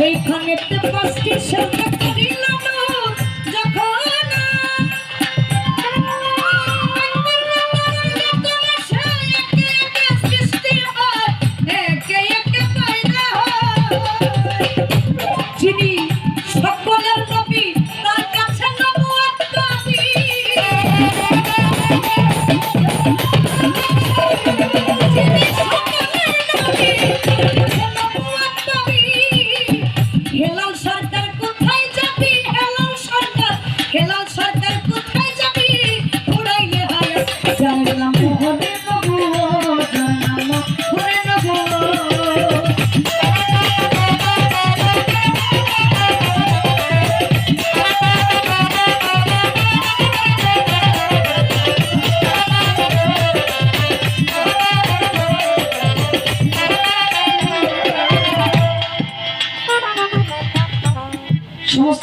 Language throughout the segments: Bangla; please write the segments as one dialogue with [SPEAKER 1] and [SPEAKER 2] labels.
[SPEAKER 1] সেইখানে তো পাঁচটি সরকার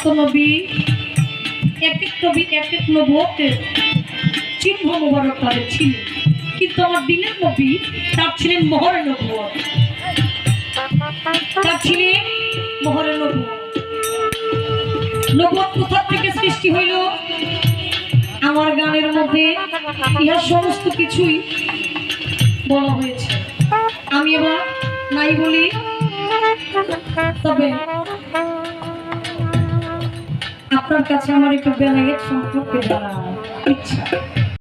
[SPEAKER 1] নবী কিন্তু আমার দিনের নবী, তার ছিলেন মহরে নবুয় তার ছিলেন মহরের নবুয় নবুয় কোথা থেকে সৃষ্টি হইল? আমার গানের মধ্যে ইহার সমস্ত কিছুই বলা হয়েছে। আমি এবার নাই বলি, তবে আপনার কাছে আমার একটু বেলায়েত সম্পর্কে জানা ইচ্ছা।